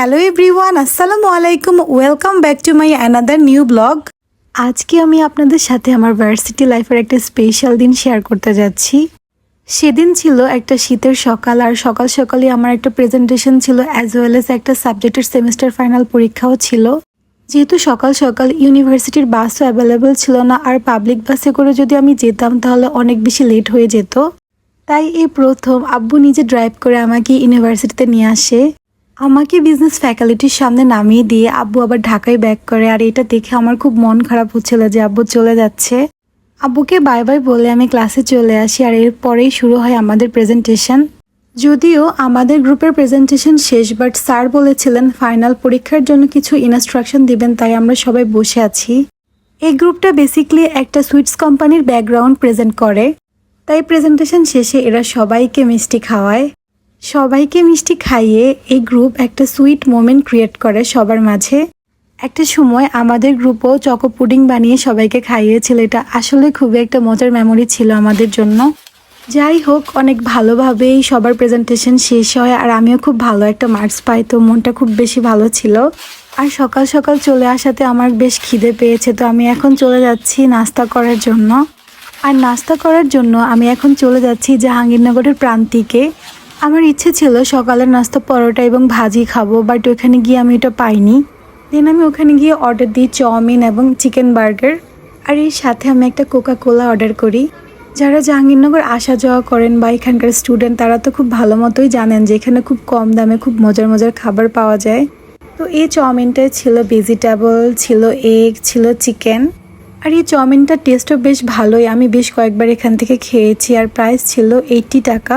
Hello everyone আসসালামু আলাইকুম welcome back to my another new blog আজকে আমি আপনাদের সাথে আমার ভার্সিটি লাইফের একটা স্পেশাল দিন শেয়ার করতে যাচ্ছি। সেদিন ছিল একটা শীতের সকাল আর সকাল সকালে আমার একটা প্রেজেন্টেশন ছিল অ্যাজ ওয়েল এস একটা সাবজেক্টের সেমিস্টার ফাইনাল পরীক্ষাও ছিল। যেহেতু সকাল সকাল ইউনিভার্সিটির বাসও অ্যাভেলেবল ছিল না আর পাবলিক বাসে করে যদি আমি যেতাম তাহলে অনেক বেশি লেট হয়ে যেত। তাই এই প্রথম আব্বু নিজে ড্রাইভ করে আমাকে ইউনিভার্সিটিতে নিয়ে আসে। আমাকে বিজনেস ফ্যাকাল্টির সামনে নামিয়ে দিয়ে আব্বু আবার ঢাকায় ব্যাক করে, আর এটা দেখে আমার খুব মন খারাপ হচ্ছিল যে আব্বু চলে যাচ্ছে। আব্বুকে বাই বাই বলে আমি ক্লাসে চলে আসি, আর এরপরেই শুরু হয় আমাদের প্রেজেন্টেশন যদিও আমাদের গ্রুপের প্রেজেন্টেশন শেষ বাট স্যার বলেছিলেন ফাইনাল পরীক্ষার জন্য কিছু ইনস্ট্রাকশন দিবেন, তাই আমরা সবাই বসে আছি। এই গ্রুপটা বেসিকলি একটা সুইটস কোম্পানির ব্যাকগ্রাউন্ড প্রেজেন্ট করে। তাই প্রেজেন্টেশন শেষে এরা সবাইকে মিষ্টি খাওয়ায়। সবাইকে মিষ্টি খাইয়ে এই গ্রুপ একটা সুইট মোমেন্ট ক্রিয়েট করে সবার মাঝে। একটা সময় আমাদের গ্রুপও চকো পুডিং বানিয়ে সবাইকে খাইয়েছিল। এটা আসলে খুবই একটা মজার মেমোরি ছিল আমাদের জন্য। যাই হোক, অনেক ভালোভাবেই সবার প্রেজেন্টেশন শেষ হয় আর আমিও খুব ভালো একটা মার্কস পাই, তো মনটা খুব বেশি ভালো ছিল। আর সকাল সকাল চলে আসাতে আমার বেশ খিদে পেয়েছে, তো আমি এখন চলে যাচ্ছি নাস্তা করার জন্য। আর নাস্তা করার জন্য আমি এখন চলে যাচ্ছি জাহাঙ্গীরনগরের প্রান্তিকে। আমার ইচ্ছে ছিল সকালের নাস্তা, পরোটা এবং ভাজি খাব বাট ওখানে গিয়ে আমি এটা পাইনি। দেন আমি ওখানে গিয়ে অর্ডার দিই চাউমিন এবং চিকেন বার্গার আর এর সাথে আমি একটা কোকা কোলা অর্ডার করি। যারা জাহাঙ্গীরনগর আসা যাওয়া করেন বা এখানকার স্টুডেন্ট তারা তো খুব ভালো মতোই জানেন যে এখানে খুব কম দামে খুব মজার মজার খাবার পাওয়া যায়। তো এই চাউমিনটায় ছিল ভেজিটেবল ছিল এগ ছিল চিকেন আর এই চাউমিনটার টেস্টও বেশ ভালোই। আমি বেশ কয়েকবার এখান থেকে খেয়েছি, আর প্রাইস ছিল এইটটি টাকা।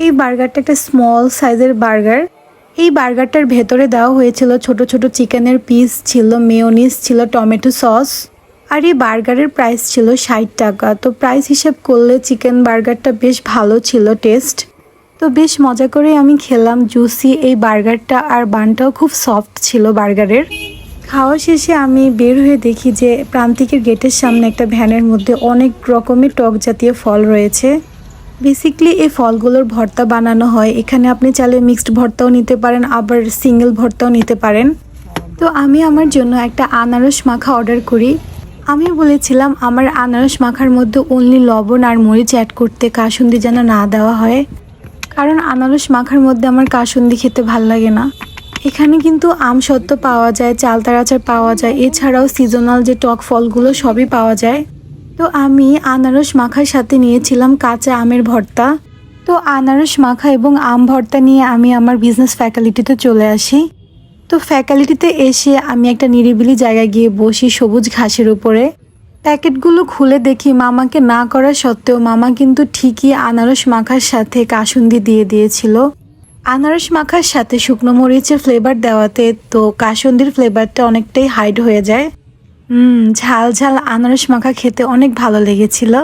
এই বার্গারটা একটা স্মল সাইজের বার্গার। এই বার্গারটার ভেতরে দেওয়া হয়েছিল ছোট ছোট চিকেনের পিস ছিল মেয়োনিজ ছিল টমেটো সস আর এই বার্গারের প্রাইস ছিল ষাট টাকা। তো প্রাইস হিসেব করলে চিকেন বার্গারটা বেশ ভালো ছিল টেস্ট তো বেশ মজা করে আমি খেলাম জুসি এই বার্গারটা। আর বানটাও খুব সফট ছিল বার্গারের। খাওয়া শেষে আমি বের হয়ে দেখি যে প্রান্তিকের গেটের সামনে একটা ভ্যানের মধ্যে অনেক রকমের টক জাতীয় ফল রয়েছে। বেসিকলি এই ফলগুলোর ভর্তা বানানো হয়। এখানে আপনি চাইলে মিক্সড ভর্তাও নিতে পারেন, আবার সিঙ্গেল ভর্তাও নিতে পারেন। তো আমি আমার জন্য একটা আনারস মাখা অর্ডার করি। আমি বলেছিলাম আমার আনারস মাখার মধ্যে অনলি লবণ আর মরিচ অ্যাড করতে কাসুন্দি যেন না দেওয়া হয়। কারণ আনারস মাখার মধ্যে আমার কাসুন্দি খেতে ভালো লাগে না। এখানে কিন্তু আম সত্ত্ব পাওয়া যায় চালতার আচার পাওয়া যায়। এছাড়াও সিজনাল যে টক ফলগুলো সবই পাওয়া যায়। তো আমি আনারস মাখার সাথে নিয়েছিলাম কাঁচা আমের ভর্তা। তো আনারস মাখা এবং আম ভর্তা নিয়ে আমি আমার বিজনেস ফ্যাকাল্টিতে চলে আসি। তো ফ্যাকাল্টিতে এসে আমি একটা নিরিবিলি জায়গায় গিয়ে বসি সবুজ ঘাসের উপরে। প্যাকেটগুলো খুলে দেখি মামাকে না করা সত্ত্বেও মামা কিন্তু ঠিকই আনারস মাখার সাথে কাসুন্দি দিয়ে দিয়েছিল। আনারস মাখার সাথে শুকনো মরিচের ফ্লেভার দেওয়াতে তো কাসুন্দির ফ্লেভারটা অনেকটাই হাইড হয়ে যায়। হুম, ঝাল ঝাল আনারস মাখা খেতে অনেক ভালো লেগেছিল।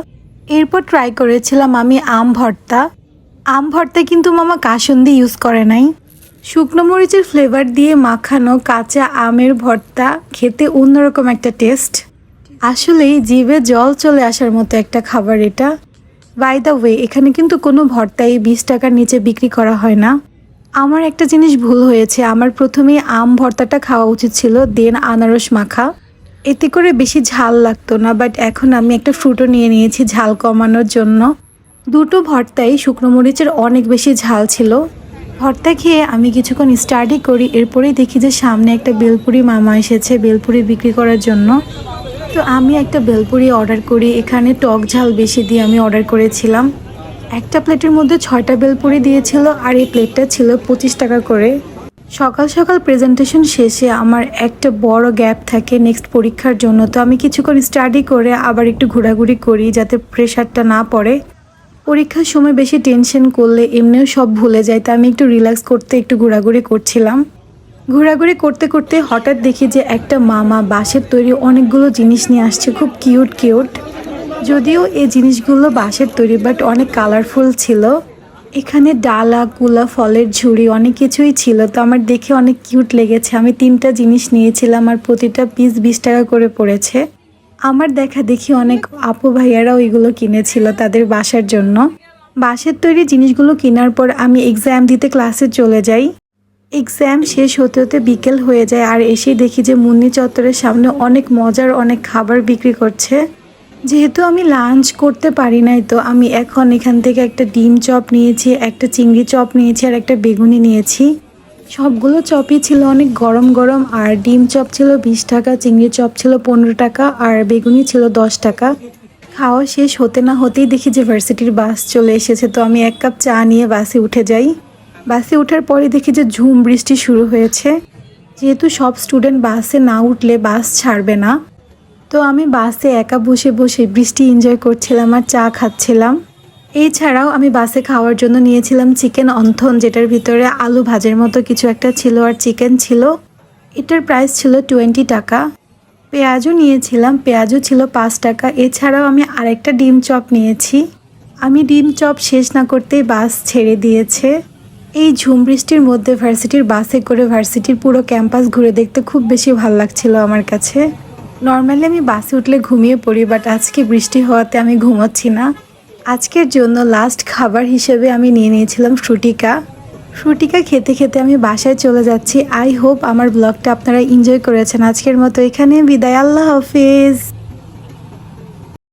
এরপর ট্রাই করেছিলাম আমি আম ভর্তা। আম ভর্তা কিন্তু মামা কাসুন্দি ইউজ করে নাই। শুকনো মরিচের ফ্লেভার দিয়ে মাখানো কাঁচা আমের ভর্তা খেতে অন্যরকম একটা টেস্ট আসলেই জিভে জল চলে আসার মতো একটা খাবার এটা। বাই দ্য ওয়ে এখানে কিন্তু কোনো ভর্তাই বিশ টাকার নিচে বিক্রি করা হয় না। আমার একটা জিনিস ভুল হয়েছে। আমার প্রথমেই আম ভর্তাটা খাওয়া উচিত ছিল দেন আনারস মাখা। এতে করে বেশি ঝাল লাগতো না বাট এখন আমি একটা ফ্রুটও নিয়ে নিয়েছি ঝাল কমানোর জন্য। দুটো ভর্তাই শুকনো মরিচের অনেক বেশি ঝাল ছিল। ভর্তা খেয়ে আমি কিছুক্ষণ স্টাডি করি, এরপরেই দেখি যে সামনে একটা বেলপুরি মামা এসেছে বেলপুরি বিক্রি করার জন্য। তো আমি একটা বেলপুরি অর্ডার করি, এখানে টক ঝাল বেশি দিয়ে আমি অর্ডার করেছিলাম। একটা প্লেটের মধ্যে ছয়টা বেলপুরি দিয়েছিল, আর এই প্লেটটা ছিল পঁচিশ টাকা করে। সকাল সকাল প্রেজেন্টেশন শেষে আমার একটা বড় গ্যাপ থাকে নেক্সট পরীক্ষার জন্য। তো আমি কিছুক্ষণ স্টাডি করে আবার একটু ঘোরাঘুরি করি যাতে প্রেশারটা না পড়ে। পরীক্ষার সময় বেশি টেনশন করলে এমনিও সব ভুলে যায়, তা আমি একটু রিল্যাক্স করতে একটু ঘোরাঘুরি করছিলাম। ঘোরাঘুরি করতে করতে হঠাৎ দেখি যে একটা মামা বাঁশের তৈরি অনেকগুলো জিনিস নিয়ে আসছে, খুব কিউট কিউট যদিও এই জিনিসগুলো বাঁশের তৈরি বাট অনেক কালারফুল ছিল। এখানে ডালা কুলা ফলের ঝুড়ি অনেক কিছুই ছিল। তো আমার দেখে অনেক কিউট লেগেছে। আমি তিনটা জিনিস নিয়েছিলাম আর প্রতিটা পিস বিশ টাকা করে পড়েছে। আমার দেখা দেখি অনেক আপু ভাইয়ারাও এগুলো কিনেছিল তাদের বাসার জন্য। বাঁশের তৈরি জিনিসগুলো কেনার পর আমি এক্সাম দিতে ক্লাসে চলে যাই। এক্সাম শেষ হতে হতে বিকেল হয়ে যায় আর এসেই দেখি যে মুন্নি চত্বরের সামনে অনেক মজার অনেক খাবার বিক্রি করছে। যেহেতু আমি লাঞ্চ করতে পারি নাই তো, আমি এখন এখান থেকে একটা ডিম চপ নিয়েছি, একটা চিংড়ি চপ নিয়েছি আর একটা বেগুনি নিয়েছি। সবগুলো চপই ছিল অনেক গরম গরম, আর ডিম চপ ছিল বিশ টাকা, চিংড়ি চপ ছিল পনেরো টাকা, আর বেগুনি ছিল দশ টাকা। খাওয়া শেষ হতে না হতেই দেখি যে ভার্সিটির বাস চলে এসেছে, তো আমি এক কাপ চা নিয়ে বাসে উঠে যাই। বাসে ওঠার পরে দেখি যে ঝুম বৃষ্টি শুরু হয়েছে। যেহেতু সব স্টুডেন্ট বাসে না উঠলে বাস ছাড়বে না। তো আমি বাসে একা বসে বসে বৃষ্টি এনজয় করছিলাম আর চা খাচ্ছিলাম। এছাড়াও আমি বাসে খাওয়ার জন্য নিয়েছিলাম চিকেন অন্থন, যেটার ভিতরে আলু ভাজের মতো কিছু একটা ছিল আর চিকেন ছিল। এটার প্রাইস ছিল টোয়েন্টি টাকা। পেঁয়াজও নিয়েছিলাম, পেঁয়াজও ছিল পাঁচ টাকা। এছাড়াও আমি আরেকটা ডিম চপ নিয়েছি। আমি ডিম চপ শেষ না করতেই বাস ছেড়ে দিয়েছে। এই ঝুম বৃষ্টির মধ্যে ভার্সিটির বাসে করে ভার্সিটির পুরো ক্যাম্পাস ঘুরে দেখতে খুব বেশি ভালো লাগছিল আমার কাছে। নর্মালি আমি বাসে উঠলে ঘুমিয়ে পড়ি বাট আজকে বৃষ্টি হওয়াতে আমি ঘুমাচ্ছি না। আজকের জন্য লাস্ট খাবার হিসেবে আমি নিয়ে নিয়েছিলাম ফ্রুটিকা। ফ্রুটিকা খেতে খেতে আমি বাসায় চলে যাচ্ছি। আই হোপ আমার ব্লগটা আপনারা এনজয় করেছেন। আজকের মতো এখানে, বিদায়। আল্লাহ হাফিজ।